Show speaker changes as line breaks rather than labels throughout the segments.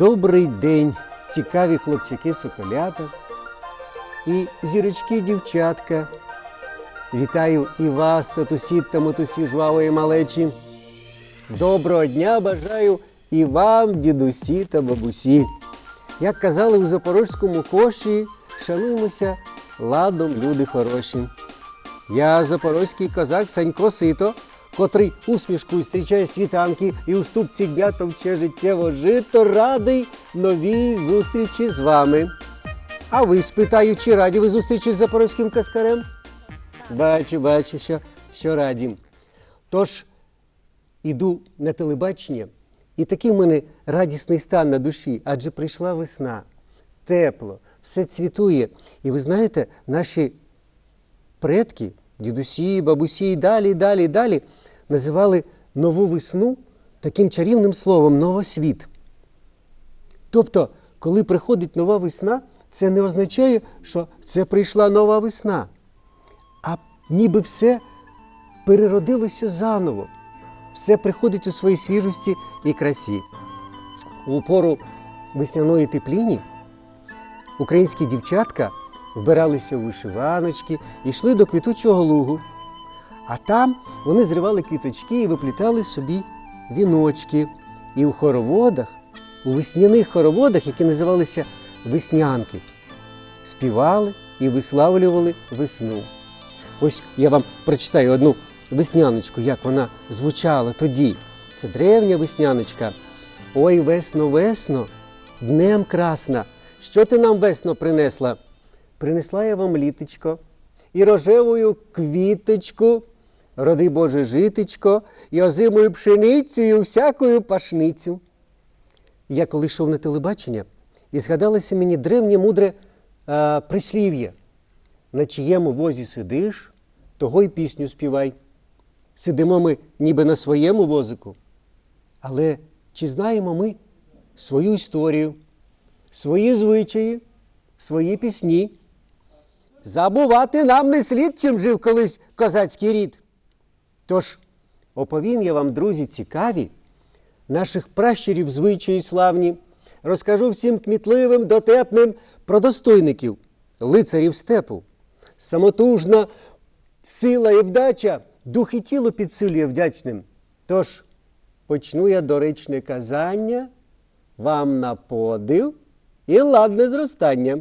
Добрий день, цікаві хлопчики соколята і зірочки дівчатка. Вітаю і вас, татусі та матусі жвавої малечі. Доброго дня бажаю і вам, дідусі та бабусі. Як казали у запорозькому коші, шануймося ладом, люди хороші. Я запорозький козак Санько Сито, котрий усмішкою зустрічає світанки і у ступці дня товче життєво жито, радий новій зустрічі з вами. А ви спитаю, чи раді ви зустрічі з запорозьким каскарем? Бачу, бачу, що, що раді. Тож іду на телебачення, і такий в мене радісний стан на душі, адже прийшла весна, тепло, все цвітує. І ви знаєте, наші предки, дідусі, бабусі і далі, далі, далі називали нову весну таким чарівним словом новосвіт. Тобто, коли приходить нова весна, це не означає, що це прийшла нова весна, а ніби все переродилося заново. Все приходить у своїй свіжості і красі. У пору весняної тепліні українські дівчатка вбиралися у вишиваночки йшли до квітучого лугу. А там вони зривали квіточки і виплітали собі віночки. І у хороводах, у весняних хороводах, які називалися веснянки, співали і виславлювали весну. Ось я вам прочитаю одну весняночку, як вона звучала тоді. Це древня весняночка. Ой, весно, весно, днем красна. Що ти нам весно принесла? Принесла я вам літочко і рожевою квіточку, роди Боже житечко, і озимою пшеницею, всякою пашницю. Я коли йшов на телебачення, і згадалося мені древнє мудре а, прислів'я. На чиєму возі сидиш, того й пісню співай. Сидимо ми ніби на своєму возику. Але чи знаємо ми свою історію, свої звичаї, свої пісні? Забувати нам не слід, чим жив колись козацький рід. Тож оповім я вам, друзі, цікаві, наших пращурів звичаї славні, розкажу всім кмітливим, дотепним про достойників, лицарів степу. Самотужна сила і вдача, дух і тіло підсилює вдячним. Тож почну я доречне казання вам на подив і ладне зростання.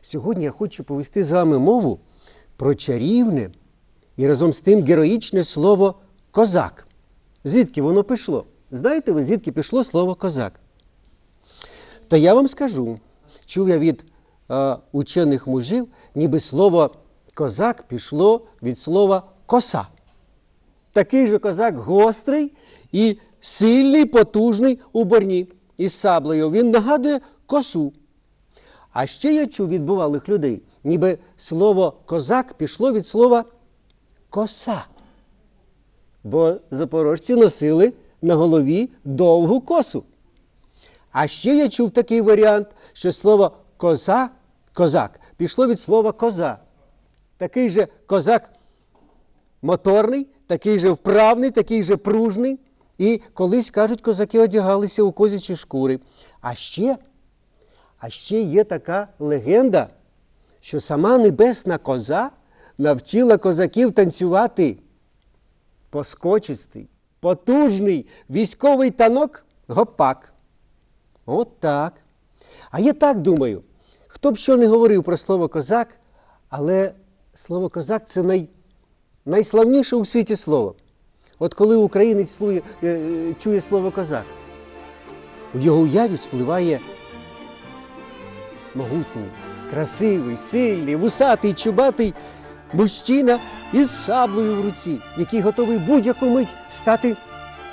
Сьогодні я хочу повести з вами мову про чарівне і разом з тим героїчне слово козак. Звідки воно пішло? Знаєте ви, звідки пішло слово козак? Та я вам скажу, чув я від е, учених мужів, ніби слово козак пішло від слова коса. Такий же козак гострий і сильний, потужний у борні із саблею. Він нагадує косу. А ще я чув від бувалих людей, ніби слово козак пішло від слова коса. Бо запорожці носили на голові довгу косу. А ще я чув такий варіант, що слово коза, козак пішло від слова коза. Такий же козак моторний, такий же вправний, такий же пружний. І колись, кажуть, козаки одягалися у козячі шкури. А ще, а ще є така легенда, що сама небесна коза навчила козаків танцювати поскочистий, потужний військовий танок гопак. От так. А я так думаю, хто б що не говорив про слово козак, але слово козак це най, найславніше у світі слово. От коли українець е, чує слово козак, у його уяві спливає могутній, красивий, сильний, вусатий, чубатий мужчина із шаблею в руці, який готовий будь-яку мить стати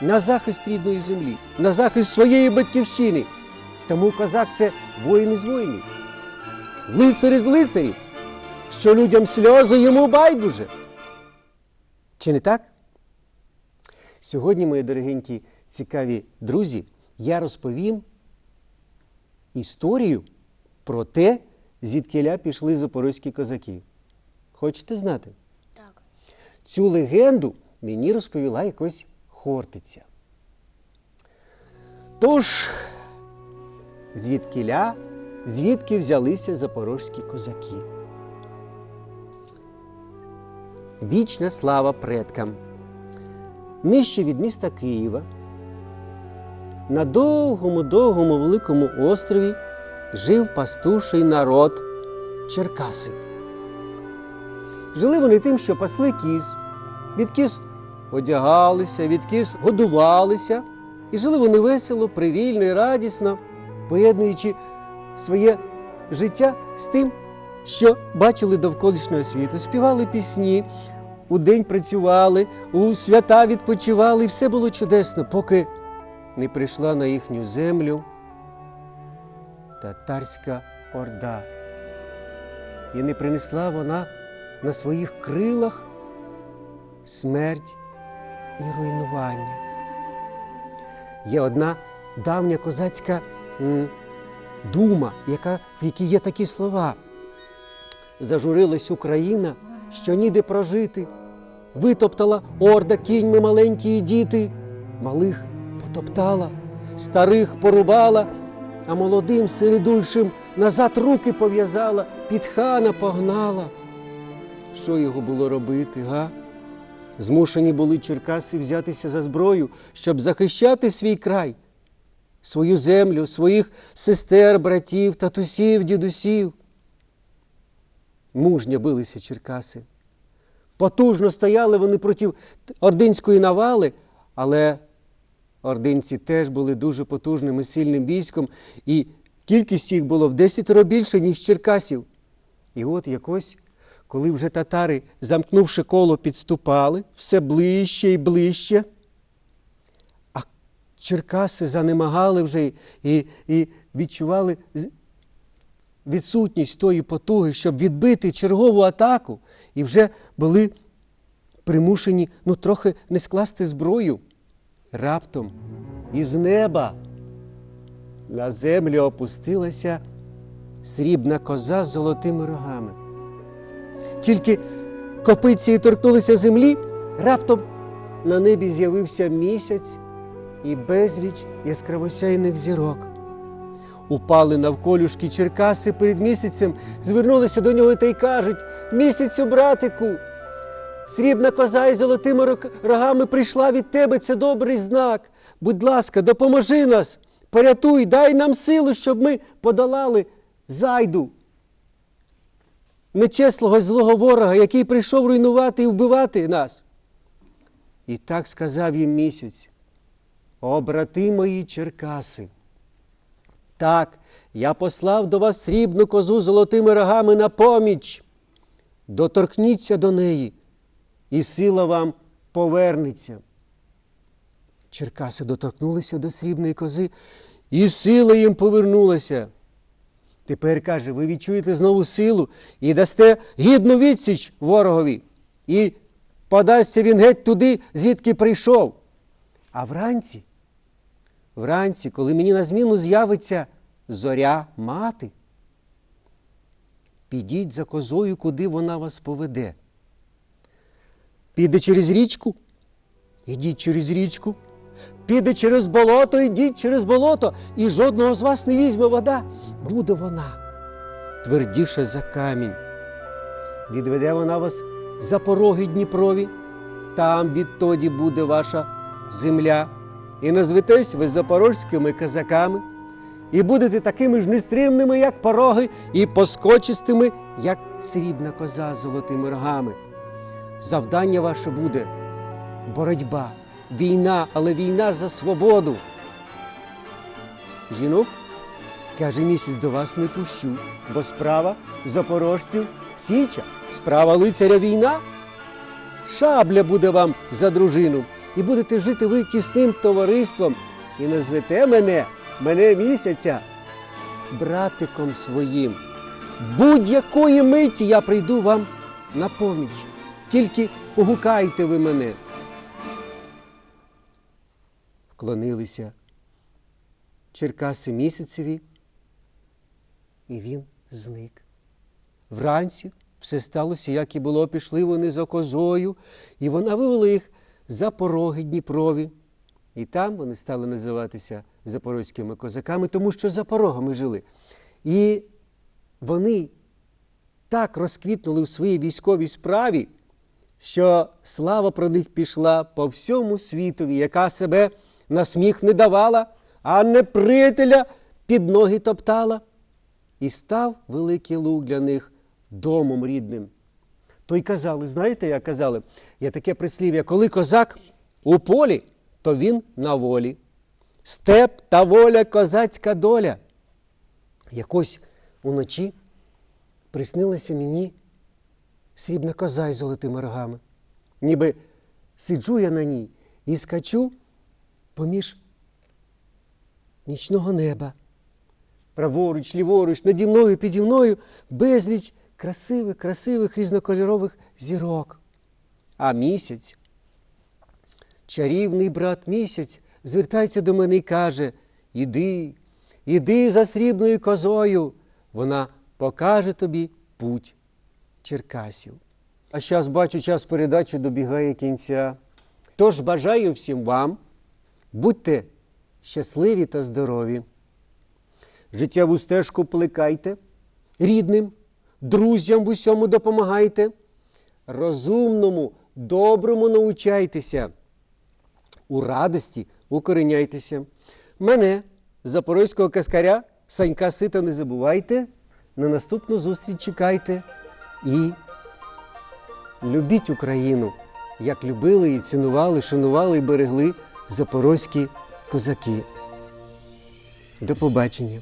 на захист рідної землі, на захист своєї батьківщини. Тому козак це воїн із воїнів, лицар із лицарів, що людям сльози йому байдуже. Чи не так? Сьогодні, мої дорогенькі, цікаві друзі, я розповім історію про те, звідкиля пішли запорозькі козаки. Хочете знати?
Так.
Цю легенду мені розповіла якось Хортиця. Тож, звідкиля, звідки взялися запорозькі козаки. Вічна слава предкам. Нижче від міста Києва, на довгому, довгому великому острові жив пастуший народ Черкаси. Жили вони тим, що пасли кіз, від кіз одягалися, від кіз годувалися, і жили вони весело, привільно і радісно, поєднуючи своє життя з тим, що бачили довколишнього світу, співали пісні, у день працювали, у свята відпочивали, і все було чудесно, поки не прийшла на їхню землю татарська орда. І не принесла вона на своїх крилах смерть і руйнування. Є одна давня козацька дума, яка, в якій є такі слова. Зажурилась Україна, що ніде прожити. Витоптала орда кіньми маленькі діти, малих потоптала, старих порубала, а молодим середульшим назад руки пов'язала, під хана погнала. Що його було робити, га? Змушені були черкаси взятися за зброю, щоб захищати свій край, свою землю, своїх сестер, братів, татусів, дідусів. Мужньо билися черкаси. Потужно стояли вони проти ординської навали, але ординці теж були дуже потужним і сильним військом, і кількість їх було в десятеро більше, ніж черкасів. І от якось, коли вже татари, замкнувши коло, підступали все ближче і ближче, а черкаси занемагали вже і, і відчували відсутність тої потуги, щоб відбити чергову атаку, і вже були примушені ну, трохи не скласти зброю. Раптом із неба на землю опустилася срібна коза з золотими рогами. Тільки копиці її торкнулися землі, раптом на небі з'явився місяць і безліч яскравосяйних зірок. Упали навколюшки Черкаси перед місяцем, звернулися до нього та й кажуть: місяцю, братику, срібна коза із золотими рогами прийшла від тебе, це добрий знак. Будь ласка, допоможи нас, порятуй, дай нам силу, щоб ми подолали зайду. Нечеслого злого ворога, який прийшов руйнувати і вбивати нас. І так сказав їм місяць: О, брати мої Черкаси! Так, я послав до вас срібну козу золотими рогами на поміч. Доторкніться до неї, і сила вам повернеться. Черкаси доторкнулися до срібної кози, і сила їм повернулася. Тепер каже, ви відчуєте знову силу і дасте гідну відсіч ворогові, і подасться він геть туди, звідки прийшов. А вранці, вранці, коли мені на зміну з'явиться зоря мати, підіть за козою, куди вона вас поведе. Піде через річку, ідіть через річку. Піде через болото, ідіть через болото, і жодного з вас не візьме вода. Буде вона твердіша за камінь. Відведе вона вас за пороги Дніпрові, там відтоді буде ваша земля. І назветесь ви запорожськими козаками, і будете такими ж нестримними, як пороги, і поскочистими, як срібна коза з золотими рогами. Завдання ваше буде боротьба, війна, але війна за свободу. Жінок, каже місяць, до вас не пущу, бо справа запорожців січа, справа лицаря війна. Шабля буде вам за дружину, і будете жити ви тісним товариством, і назвете мене, мене місяця, братиком своїм. Будь-якої миті я прийду вам на поміч. Тільки погукайте ви мене. Вклонилися Черкаси місяцеві, і він зник. Вранці все сталося, як і було, пішли вони за козою, і вона вивела їх за пороги Дніпрові. І там вони стали називатися запорозькими козаками, тому що за порогами жили. І вони так розквітнули в своїй військовій справі, що слава про них пішла по всьому світові, яка себе на сміх не давала, а неприятеля під ноги топтала. І став великий луг для них домом рідним. То й казали, знаєте, як казали, є таке прислів'я, коли козак у полі, то він на волі. Степ та воля козацька доля. Якось уночі приснилася мені срібна коза із золотими рогами. Ніби сиджу я на ній і скачу поміж нічного неба. Праворуч, ліворуч, наді мною, піді мною безліч красивих, красивих різнокольорових зірок. А місяць, чарівний брат місяць, звертається до мене і каже: Іди, іди за срібною козою, вона покаже тобі путь Черкасів. А зараз бачу, час передачі добігає кінця. Тож бажаю всім вам, будьте щасливі та здорові. Життєву стежку плекайте, рідним, друзям в усьому допомагайте, розумному, доброму научайтеся, у радості укореняйтеся. Мене, запорозького каскаря, Санька Сита, не забувайте. На наступну зустріч чекайте і любіть Україну, як любили і цінували, шанували і берегли запорозькі козаки. До побачення.